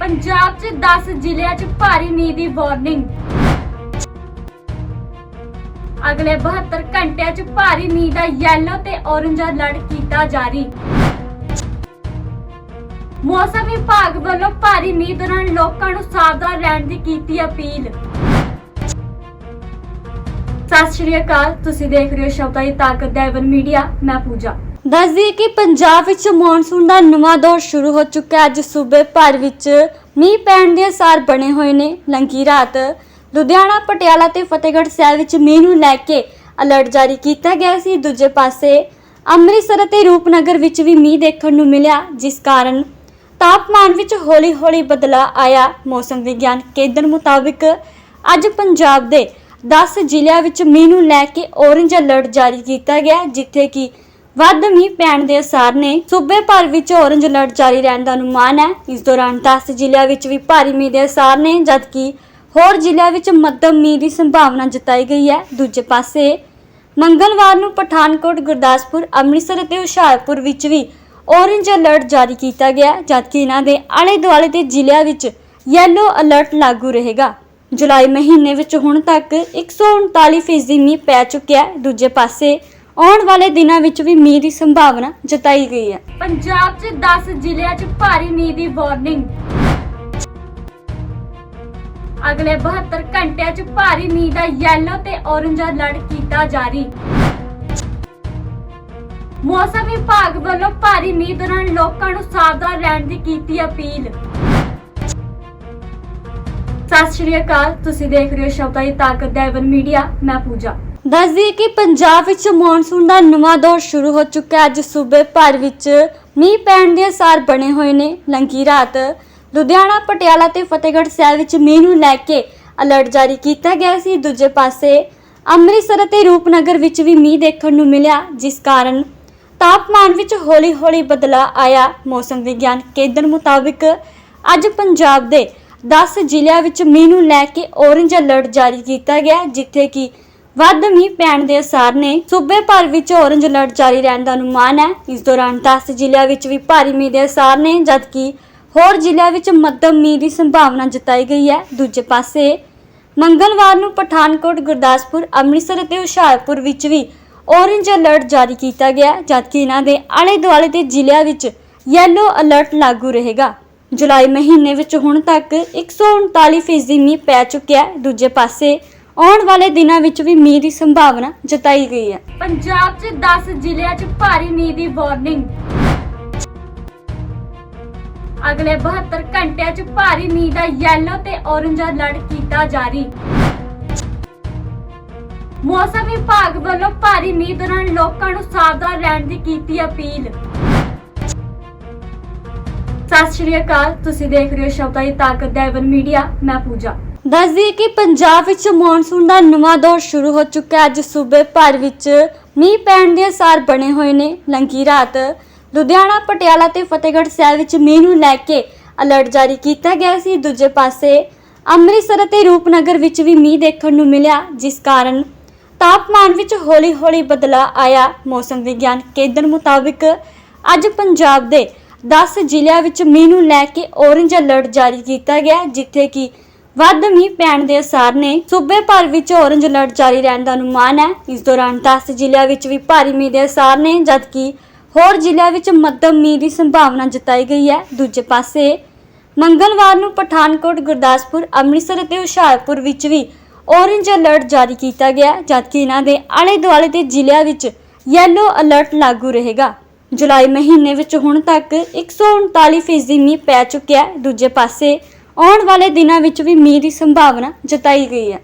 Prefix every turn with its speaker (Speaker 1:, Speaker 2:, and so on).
Speaker 1: ਪੰਜਾਬ 'ਚ 10 ਜ਼ਿਲ੍ਹਿਆਂ 'ਚ ਭਾਰੀ ਮੀਂਹ ਦੀ ਵਾਰਨਿੰਗ ਅਗਲੇ 72 ਘੰਟਿਆਂ 'ਚ ਭਾਰੀ ਮੀਂਹ ਦਾ ਯੈਲੋ ਤੇ ਔਰੰਜ ਅਲਰਟ ਕੀਤਾ ਜਾਰੀ। ਮੌਸਮ ਵਿਭਾਗ ਵੱਲੋਂ ਭਾਰੀ ਮੀਂਹ ਦੌਰਾਨ ਲੋਕਾਂ ਨੂੰ ਸਾਵਧਾਨ ਰਹਿਣ ਦੀ ਕੀਤੀ ਅਪੀਲ। ਸਤਿ ਸ਼੍ਰੀ ਅਕਾਲ, ਤੁਸੀਂ ਦੇਖ ਰਹੇ ਹੋ ਸ਼ਬਦਾਂ ਦੀ ਤਾਕਤ ਦਾ ਐਵਨ ਮੀਡੀਆ, ਮੈਂ ਪੂਜਾ। ਦੱਸ ਦਈਏ ਕਿ ਪੰਜਾਬ ਵਿੱਚ ਮੌਨਸੂਨ ਦਾ ਨਵਾਂ ਦੌਰ ਸ਼ੁਰੂ ਹੋ ਚੁੱਕਾ ਹੈ। ਅੱਜ ਸੂਬੇ ਭਰ ਵਿੱਚ ਮੀਂਹ ਪੈਣ ਦੇ ਅਸਾਰ ਬਣੇ ਹੋਏ ਨੇ। ਲੰਗੀ ਰਾਤ ਲੁਧਿਆਣਾ, ਪਟਿਆਲਾ ਤੇ ਫਤਿਹਗੜ੍ਹ ਸਾਹਿਬ ਵਿੱਚ ਮੀਂਹ ਨੂੰ ਲੈ ਕੇ ਅਲਰਟ ਜਾਰੀ ਕੀਤਾ ਗਿਆ ਸੀ। ਦੂਜੇ ਪਾਸੇ ਅੰਮ੍ਰਿਤਸਰ ਅਤੇ ਰੂਪਨਗਰ ਵਿੱਚ ਵੀ ਮੀਂਹ ਦੇਖਣ ਨੂੰ ਮਿਲਿਆ, ਜਿਸ ਕਾਰਨ ਤਾਪਮਾਨ ਵਿੱਚ ਹੌਲੀ-ਹੌਲੀ ਬਦਲਾਅ ਆਇਆ। ਮੌਸਮ ਵਿਗਿਆਨ ਕੇਂਦਰ ਮੁਤਾਬਿਕ ਅੱਜ ਪੰਜਾਬ ਦੇ 10 ਜ਼ਿਲ੍ਹਿਆਂ ਵਿੱਚ ਮੀਂਹ ਨੂੰ ਲੈ ਕੇ ਔਰੰਜ ਅਲਰਟ ਜਾਰੀ ਕੀਤਾ ਗਿਆ, ਜਿੱਥੇ ਕਿ ਵੱਧ ਮੀਂਹ ਪੈਣ ਦੇ ਅਸਾਰ ਨੇ। ਸੂਬੇ ਭਰ ਵਿੱਚ ਔਰੰਜ ਅਲਰਟ ਜਾਰੀ ਰਹਿਣ ਦਾ ਅਨੁਮਾਨ ਹੈ। ਇਸ ਦੌਰਾਨ 10 ਜ਼ਿਲ੍ਹਿਆਂ ਵਿੱਚ ਵੀ ਭਾਰੀ ਮੀਂਹ ਦੇ ਅਸਾਰ ਨੇ, ਜਦਕਿ ਹੋਰ ਜ਼ਿਲ੍ਹਿਆਂ ਵਿੱਚ ਮੱਧਮ ਮੀਂਹ ਦੀ ਸੰਭਾਵਨਾ ਜਤਾਈ ਗਈ ਹੈ। ਦੂਜੇ ਪਾਸੇ, ਮੰਗਲਵਾਰ ਨੂੰ ਪਠਾਨਕੋਟ, ਗੁਰਦਾਸਪੁਰ, ਅੰਮ੍ਰਿਤਸਰ ਅਤੇ ਹੁਸ਼ਿਆਰਪੁਰ ਵਿੱਚ ਵੀ ਔਰੰਜ ਅਲਰਟ ਜਾਰੀ ਕੀਤਾ ਗਿਆ ਜਦਕਿ ਇਹਨਾਂ ਦੇ ਆਲੇ ਦੁਆਲੇ ਦੇ ਜ਼ਿਲ੍ਹਿਆਂ ਵਿੱਚ ਯੈਲੋ ਅਲਰਟ ਲਾਗੂ ਰਹੇਗਾ। ਜੁਲਾਈ ਮਹੀਨੇ ਵਿੱਚ ਹੁਣ ਤੱਕ 139 ਫੀਸਦੀ ਮੀਂਹ ਪੈ ਚੁੱਕਿਆ ਹੈ। ਦੂਜੇ ਪਾਸੇ ਆਉਣ ਵਾਲੇ ਦਿਨਾਂ ਵਿੱਚ ਵੀ ਮੀਂਹ ਦੀ ਸੰਭਾਵਨਾ ਜਤਾਈ ਗਈ ਹੈ। ਪੰਜਾਬ 'ਚ 10 ਜ਼ਿਲ੍ਹਿਆਂ 'ਚ ਭਾਰੀ ਮੀਂਹ ਦੀ ਵਾਰਨਿੰਗ ਅਗਲੇ 72 ਘੰਟਿਆਂ 'ਚ ਭਾਰੀ ਮੀਂਹ ਦਾ ਯੈਲੋ ਤੇ ਔਰੰਜ ਅਲਰਟ ਕੀਤਾ ਜਾਰੀ। ਮੌਸਮ ਵਿਭਾਗ ਵੱਲੋਂ ਭਾਰੀ ਮੀਂਹ ਦੌਰਾਨ ਲੋਕਾਂ ਨੂੰ ਸਾਵਧਾਨ ਰਹਿਣ ਦੀ ਕੀਤੀ ਅਪੀਲ। ਸਤਿ ਸ਼੍ਰੀ ਅਕਾਲ, ਤੁਸੀਂ ਦੇਖ ਰਹੇ ਹੋ ਸ਼ਬਦਾਂ ਦੀ ਤਾਕਤ ਦਾ ਐਵਨ ਮੀਡੀਆ, ਮੈਂ ਪੂਜਾ। ਦੱਸ ਦਈਏ ਕਿ ਪੰਜਾਬ ਵਿੱਚ ਮੌਨਸੂਨ ਦਾ ਨਵਾਂ ਦੌਰ ਸ਼ੁਰੂ ਹੋ ਚੁੱਕਾ ਹੈ, ਅੱਜ ਸੂਬੇ ਭਰ ਵਿੱਚ ਮੀਂਹ ਪੈਣ ਦੇ ਅਸਾਰ ਬਣੇ ਹੋਏ ਨੇ। ਲੰਗੀ ਰਾਤ ਲੁਧਿਆਣਾ, ਪਟਿਆਲਾ ਤੇ ਫਤਿਹਗੜ੍ਹ ਸਾਹਿਬ ਵਿੱਚ ਮੀਂਹ ਨੂੰ ਲੈ ਕੇ ਅਲਰਟ ਜਾਰੀ ਕੀਤਾ ਗਿਆ ਸੀ। ਦੂਜੇ ਪਾਸੇ ਅੰਮ੍ਰਿਤਸਰ ਅਤੇ ਰੂਪਨਗਰ ਵਿੱਚ ਵੀ ਮੀਂਹ ਦੇਖਣ ਨੂੰ ਮਿਲਿਆ, ਜਿਸ ਕਾਰਨ ਤਾਪਮਾਨ ਵਿੱਚ ਹੌਲੀ-ਹੌਲੀ ਬਦਲਾਅ ਆਇਆ। ਮੌਸਮ ਵਿਗਿਆਨ ਕੇਂਦਰ ਮੁਤਾਬਿਕ ਅੱਜ ਪੰਜਾਬ ਦੇ 10 ਜ਼ਿਲ੍ਹਿਆਂ ਵਿੱਚ ਮੀਂਹ ਨੂੰ ਲੈ ਕੇ ਔਰੰਜ ਅਲਰਟ ਜਾਰੀ ਕੀਤਾ ਗਿਆ, ਜਿੱਥੇ ਕਿ ਵੱਧ ਮੀਂਹ ਪੈਣ ਦੇ ਅਸਾਰ ਨੇ। ਸੂਬੇ ਭਰ ਵਿੱਚ ਔਰੰਜ ਅਲਰਟ ਜਾਰੀ ਰਹਿਣ ਦਾ ਅਨੁਮਾਨ ਹੈ। ਇਸ ਦੌਰਾਨ 10 ਜ਼ਿਲ੍ਹਿਆਂ ਵਿੱਚ ਵੀ ਭਾਰੀ ਮੀਂਹ ਦੇ ਅਸਾਰ ਨੇ, ਜਦਕਿ ਹੋਰ ਜ਼ਿਲ੍ਹਿਆਂ ਵਿੱਚ ਮੱਧਮ ਮੀਂਹ ਦੀ ਸੰਭਾਵਨਾ ਜਤਾਈ ਗਈ ਹੈ। ਦੂਜੇ ਪਾਸੇ, ਮੰਗਲਵਾਰ ਨੂੰ ਪਠਾਨਕੋਟ, ਗੁਰਦਾਸਪੁਰ, ਅੰਮ੍ਰਿਤਸਰ ਅਤੇ ਹੁਸ਼ਿਆਰਪੁਰ ਵਿੱਚ ਵੀ ਔਰੰਜ ਅਲਰਟ ਜਾਰੀ ਕੀਤਾ ਗਿਆ ਜਦਕਿ ਇਹਨਾਂ ਦੇ ਆਲੇ ਦੁਆਲੇ ਦੇ ਜ਼ਿਲ੍ਹਿਆਂ ਵਿੱਚ ਯੈਲੋ ਅਲਰਟ ਲਾਗੂ ਰਹੇਗਾ। ਜੁਲਾਈ ਮਹੀਨੇ ਵਿੱਚ ਹੁਣ ਤੱਕ 139 ਫੀਸਦੀ ਮੀਂਹ ਪੈ ਚੁੱਕਿਆ ਹੈ। ਦੂਜੇ ਪਾਸੇ ਆਉਣ ਵਾਲੇ ਦਿਨਾਂ ਵਿੱਚ ਵੀ ਮੀਂਹ ਦੀ ਸੰਭਾਵਨਾ ਜਤਾਈ ਗਈ ਹੈ। ਪੰਜਾਬ 'ਚ 10 ਜ਼ਿਲ੍ਹਿਆਂ 'ਚ ਭਾਰੀ ਮੀਂਹ ਦੀ ਵਾਰਨਿੰਗ ਅਗਲੇ 72 ਘੰਟਿਆਂ 'ਚ ਭਾਰੀ ਮੀਂਹ ਦਾ ਯੈਲੋ ਤੇ ਔਰੰਜ ਅਲਰਟ ਕੀਤਾ ਜਾਰੀ। ਮੌਸਮ ਵਿਭਾਗ ਵੱਲੋਂ ਭਾਰੀ ਮੀਂਹ ਦੌਰਾਨ ਲੋਕਾਂ ਨੂੰ ਸਾਵਧਾਨ ਰਹਿਣ ਦੀ ਕੀਤੀ ਅਪੀਲ। ਸਤਿ ਸ਼੍ਰੀ ਅਕਾਲ, ਤੁਸੀਂ ਦੇਖ ਰਹੇ ਹੋ ਸ਼ਬਦਾਂ ਦੀ ਤਾਕਤ ਦਾ ਐਵਨ ਮੀਡੀਆ, ਮੈਂ ਪੂਜਾ। ਦੱਸ ਦਈਏ ਕਿ ਪੰਜਾਬ ਵਿੱਚ ਮੌਨਸੂਨ ਦਾ ਨਵਾਂ ਦੌਰ ਸ਼ੁਰੂ ਹੋ ਚੁੱਕਾ ਹੈ, ਅੱਜ ਸੂਬੇ ਭਰ ਵਿੱਚ ਮੀਂਹ ਪੈਣ ਦੇ ਅਸਾਰ ਬਣੇ ਹੋਏ ਨੇ। ਲੰਗੀ ਰਾਤ ਲੁਧਿਆਣਾ, ਪਟਿਆਲਾ ਤੇ ਫਤਿਹਗੜ੍ਹ ਸਾਹਿਬ ਵਿੱਚ ਮੀਂਹ ਨੂੰ ਲੈ ਕੇ ਅਲਰਟ ਜਾਰੀ ਕੀਤਾ ਗਿਆ ਸੀ। ਦੂਜੇ ਪਾਸੇ ਅੰਮ੍ਰਿਤਸਰ ਅਤੇ ਰੂਪਨਗਰ ਵਿੱਚ ਵੀ ਮੀਂਹ ਦੇਖਣ ਨੂੰ ਮਿਲਿਆ, ਜਿਸ ਕਾਰਨ ਤਾਪਮਾਨ ਵਿੱਚ ਹੌਲੀ-ਹੌਲੀ ਬਦਲਾਅ ਆਇਆ। ਮੌਸਮ ਵਿਗਿਆਨ ਕੇਂਦਰ ਮੁਤਾਬਿਕ ਅੱਜ ਪੰਜਾਬ ਦੇ 10 ਜ਼ਿਲ੍ਹਿਆਂ ਵਿੱਚ ਮੀਂਹ ਨੂੰ ਲੈ ਕੇ ਔਰੰਜ ਅਲਰਟ ਜਾਰੀ ਕੀਤਾ ਗਿਆ, ਜਿੱਥੇ ਕਿ ਵੱਧ ਮੀਂਹ ਪੈਣ ਦੇ ਅਸਾਰ ਨੇ। ਸੂਬੇ ਭਰ ਵਿੱਚ ਔਰੰਜ ਅਲਰਟ ਜਾਰੀ ਰਹਿਣ ਦਾ ਅਨੁਮਾਨ ਹੈ। ਇਸ ਦੌਰਾਨ 10 ਜ਼ਿਲ੍ਹਿਆਂ ਵਿੱਚ ਵੀ ਭਾਰੀ ਮੀਂਹ ਦੇ ਅਸਾਰ ਨੇ, ਜਦਕਿ ਹੋਰ ਜ਼ਿਲ੍ਹਿਆਂ ਵਿੱਚ ਮੱਧਮ ਮੀਂਹ ਦੀ ਸੰਭਾਵਨਾ ਜਤਾਈ ਗਈ ਹੈ। ਦੂਜੇ ਪਾਸੇ, ਮੰਗਲਵਾਰ ਨੂੰ ਪਠਾਨਕੋਟ, ਗੁਰਦਾਸਪੁਰ, ਅੰਮ੍ਰਿਤਸਰ ਅਤੇ ਹੁਸ਼ਿਆਰਪੁਰ ਵਿੱਚ ਵੀ ਔਰੰਜ ਅਲਰਟ ਜਾਰੀ ਕੀਤਾ ਗਿਆ ਜਦਕਿ ਇਹਨਾਂ ਦੇ ਆਲੇ ਦੁਆਲੇ ਦੇ ਜ਼ਿਲ੍ਹਿਆਂ ਵਿੱਚ ਯੈਲੋ ਅਲਰਟ ਲਾਗੂ ਰਹੇਗਾ। ਜੁਲਾਈ ਮਹੀਨੇ ਵਿੱਚ ਹੁਣ ਤੱਕ 139 ਫੀਸਦੀ ਮੀਂਹ ਪੈ ਚੁੱਕਿਆ ਹੈ। ਦੂਜੇ ਪਾਸੇ ਆਉਣ ਵਾਲੇ ਦਿਨਾਂ ਵਿੱਚ ਵੀ ਮੀਂਹ ਦੀ ਸੰਭਾਵਨਾ ਜਤਾਈ ਗਈ ਹੈ।